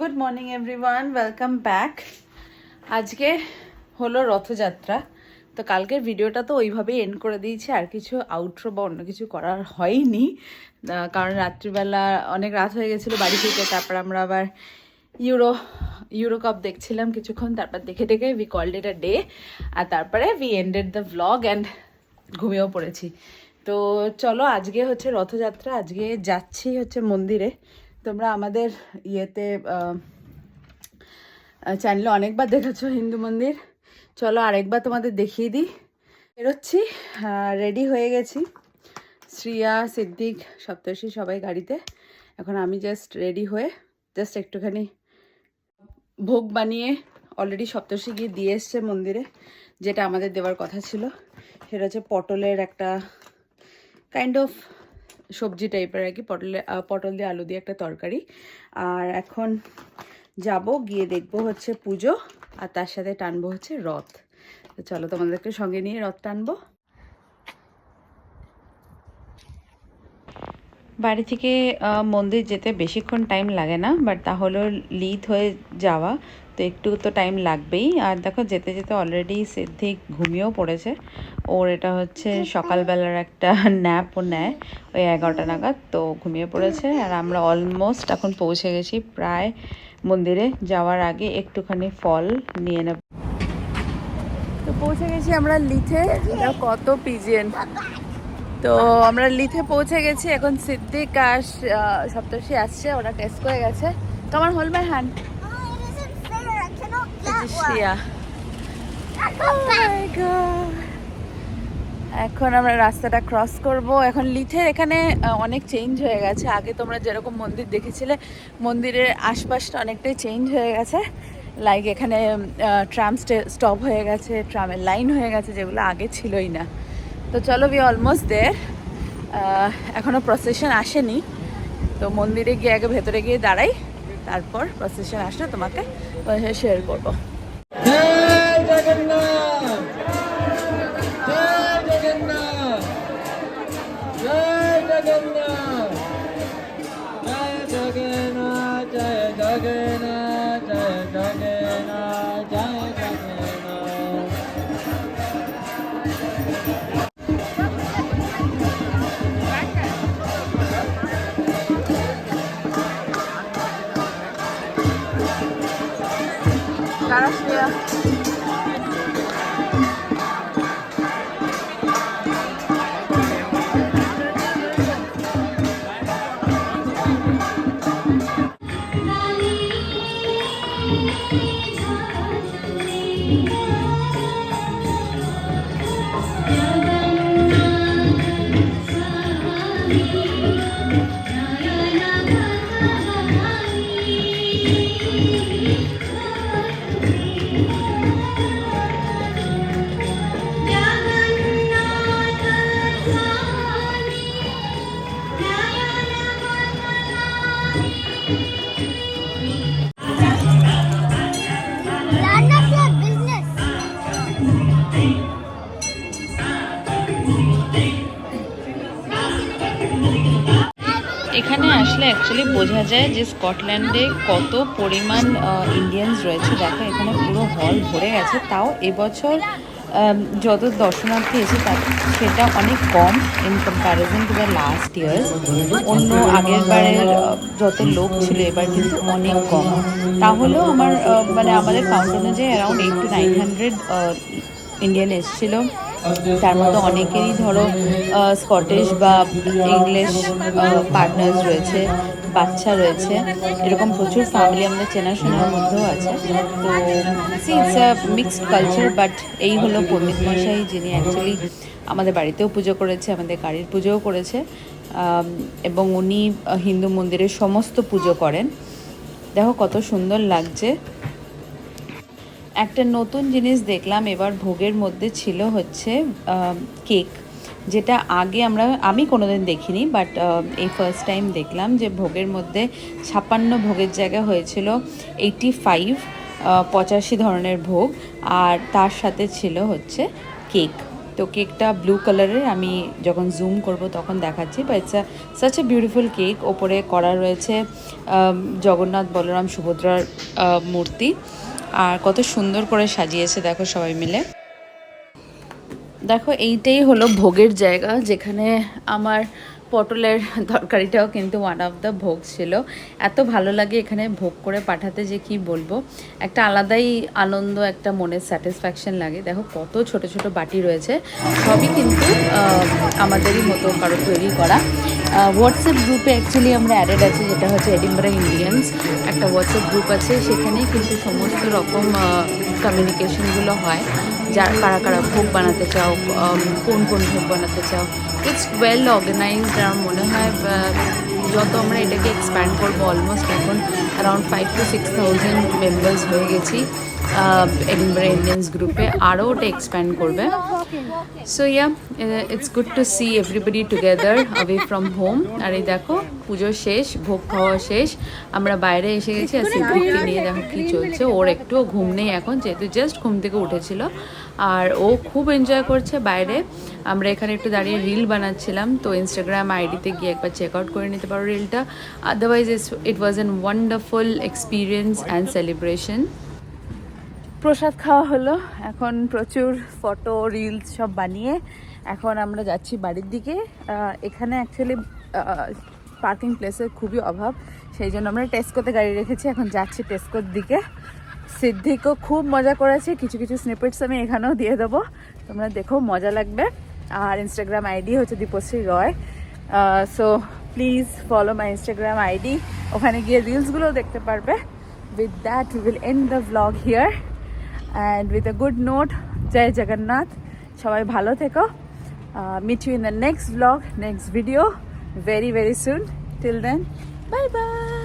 Good morning everyone welcome back আজকে হলো রথযাত্রা। তো কালকের ভিডিওটা তো ওইভাবেই এন্ড করে দিয়েছি, আর কিছু আউটরো বা অন্য কিছু করার হয়নি। কারণ রাত্রিবেলা অনেক রাত হয়ে গেছিল বাড়ি থেকে তারপর আমরা আবার ইউরো ইউরো কাপ দেখছিলাম কিছুক্ষণ, তারপর দেখে দেখে we called it a day আর তারপরে we ended the vlog and ঘুমিয়েও পড়েছি। তো চলো আজকে হচ্ছে রথযাত্রা, আজকে যাচ্ছি হচ্ছে মন্দিরে। তোমরা আমাদের ইয়েতে চ্যানেলে অনেকবার দেখেছ হিন্দু মন্দির। চলো আরেকবার তোমাদের দেখিয়ে দিই। বেরোচ্ছি রেডি হয়ে গেছি। শ্রিয়া, সিদ্দিক, সপ্তর্ষি সবাই গাড়িতে। এখন আমি জাস্ট রেডি হয়ে জাস্ট একটুখানি ভোগ বানিয়ে অলরেডি সপ্তর্ষি গিয়ে দিয়ে এসছে মন্দিরে, যেটা আমাদের দেওয়ার কথা ছিল। সেটা হচ্ছে পটলের একটা কাইন্ড অফ সবজি টাইপের আর কি, পটলে পটল দিয়ে আলু দিয়ে একটা তরকারি। আর এখন যাব, গিয়ে দেখব হচ্ছে পুজো, আর তার সাথে টানবো হচ্ছে রথ। চলো তোমাদেরকে সঙ্গে নিয়ে রথ টানবো। বাড়ি থেকে মন্দির যেতে বেশিক্ষণ টাইম লাগে না বাট তাহলে লিথ হয়ে যাওয়া তো একটু তো টাইম লাগবেই। আর দেখো যেতে যেতে অলরেডি সিদ্ধিক ঘুমিয়েও পড়েছে। ওর এটা হচ্ছে সকালবেলার একটা ন্যাপ ও নেয় ওই এগারোটা নাগাদ তো ঘুমিয়ে পড়েছে। আর আমরা অলমোস্ট এখন পৌঁছে গেছি প্রায় মন্দিরে। যাওয়ার আগে একটুখানি ফল নিয়ে নেব। তো পৌঁছে গেছি আমরা লিথে। কত পিজিএন তো আমরা লিথে পৌঁছে গেছি, এখন সিদ্দিক আর সপ্তর্ষি আসছে, ওরা টেস্ট করে গেছে। তো আমার হোল মাই হ্যান্ড. এখন আমরা রাস্তাটা ক্রস করব। এখন লিথের এখানে অনেক চেঞ্জ হয়ে গেছে। আগে তোমরা যেরকম মন্দির দেখেছিলে, মন্দিরের আশপাশটা অনেকটাই চেঞ্জ হয়ে গেছে। লাইক এখানে ট্রাম স্টপ হয়ে গেছে ট্রামের লাইন হয়ে গেছে, যেগুলো আগে ছিলই না। তো চলো বি অলমোস্ট দের এখনও প্রসেশন আসেনি। তো মন্দিরে গিয়ে আগে ভেতরে গিয়ে দাঁড়াই, তারপর প্রসেশন আসলে তোমাকে শেয়ার করব। জগন্নাথ! জয় জগন্নাথ! অ্যাকচুয়ালি বোঝা যায় যে স্কটল্যান্ডে কত পরিমাণ ইন্ডিয়ানস রয়েছে। দেখো, এখানে পুরো হল ভরে গেছে। তাও এবছর যত দর্শনার্থী এসে তার, সেটা অনেক কম in comparison to the last years অন্য আগের বারের যত লোক ছিল এবার কিন্তু অনেক কম। তাহলেও আমার মানে আমাদের কাউন্ট অনুযায়ী around eight to nine hundred Indian এসেছিল। তার মধ্যে অনেকেরই ধরো স্কটিশ বা ইংলিশ পার্টনার্স রয়েছে, বাচ্চা রয়েছে। এরকম প্রচুর ফ্যামিলি আমাদের চেনাশোনার মধ্যেও আছে। তো see it's a mixed culture but এই হলো পণ্ডিত মশাই যিনি অ্যাকচুয়ালি আমাদের বাড়িতেও পুজো করেছে, আমাদের গাড়ির পুজোও করেছে এবং উনি হিন্দু মন্দিরের সমস্ত পুজো করেন। দেখো কত সুন্দর লাগছে। একটা নতুন জিনিস দেখলাম এবার ভোগের মধ্যে ছিল হচ্ছে কেক যেটা আগে আমরা, আমি কোনোদিন দেখিনি বাট এই ফার্স্ট টাইম দেখলাম যে ভোগের মধ্যে ছাপ্পান্ন ভোগের জায়গায় হয়েছিল এইটি ফাইভ পঁচাশি ধরনের ভোগ, আর তার সাথে ছিল হচ্ছে কেক তো কেকটা ব্লু কালারের আমি যখন জুম করব তখন দেখাচ্ছি বা it's such a beautiful cake ওপরে করা রয়েছে জগন্নাথ বলরাম সুভদ্রার মূর্তি। আর কত সুন্দর করে সাজিয়েছে, দেখো সবাই মিলে। দেখো, এইটাই হলো ভোগের জায়গা, যেখানে আমার পটলের তরকারিটাও কিন্তু ওয়ান অফ দ্য ভোগ ছিল। এত ভালো লাগে এখানে ভোগ করে পাঠাতে যে কি বলব? একটা আলাদাই আনন্দ, একটা মনের স্যাটিসফ্যাকশন লাগে। দেখো কত ছোট ছোট বাটি রয়েছে। সবই কিন্তু আমাদেরই মতো কারও তৈরি করা। হোয়াটসঅ্যাপ গ্রুপে অ্যাকচুয়ালি আমরা অ্যাডেড আছি, যেটা হচ্ছে এডিমবারা ইন্ডিয়ান্স একটা হোয়াটসঅ্যাপ গ্রুপ আছে, সেখানেই কিন্তু সমস্ত রকম কমিউনিকেশনগুলো হয়। যার কারা কারা ভোগ বানাতে চাও কোন কোন ভোগ বানাতে চাও। ইটস ওয়েল অর্গানাইজড আমার মনে হয় যত আমরা এটাকে এক্সপ্যান্ড করব অলমোস্ট এখন around five to six thousand members হয়ে গেছি এডিনবারা ইন্ডিয়ান্স গ্রুপে আরও ওটা এক্সপ্যান্ড করবে। So yeah it's good to see everybody together away from home আর এই দেখো, পুজো শেষ, ভোগ খাওয়া শেষ, আমরা বাইরে এসে গেছি, আর সিদ্দিককে নিয়ে দেখো কী চলছে। ওর একটুও ঘুম নেই এখন, যেহেতু জাস্ট ঘুম থেকে উঠেছিল। আর ও খুব এনজয় করছে বাইরে। আমরা এখানে একটু দাঁড়িয়ে রিল বানাচ্ছিলাম, তো ইনস্টাগ্রাম আইডিতে গিয়ে একবার চেক আউট করে নিতে পারো রিলটা otherwise it was an wonderful experience and celebration prasad খাওয়া হলো, এখন প্রচুর ফটো রিলস সব বানিয়ে এখন আমরা যাচ্ছি বাড়ির দিকে। এখানে অ্যাকচুয়ালি পার্কিং প্লেসের খুবই অভাব, সেই জন্য আমরা টেস্কোতে গাড়ি রেখেছি, এখন যাচ্ছি টেস্কোর দিকে। সিদ্ধিকও খুব মজা করেছে। কিছু কিছু স্নিপেটস আমি এখানেও দিয়ে দেবো। তোমরা দেখো, মজা লাগবে। আর ইনস্টাগ্রাম আইডি হচ্ছে Dipshree Roy. So please follow my Instagram ID ওখানে গিয়ে রিলসগুলো দেখতে পারবে। With that will end the vlog here and with a good note, Jai Jagannath. সবাই ভালো থেকো। Meet you in the next blog next video very very soon till then bye bye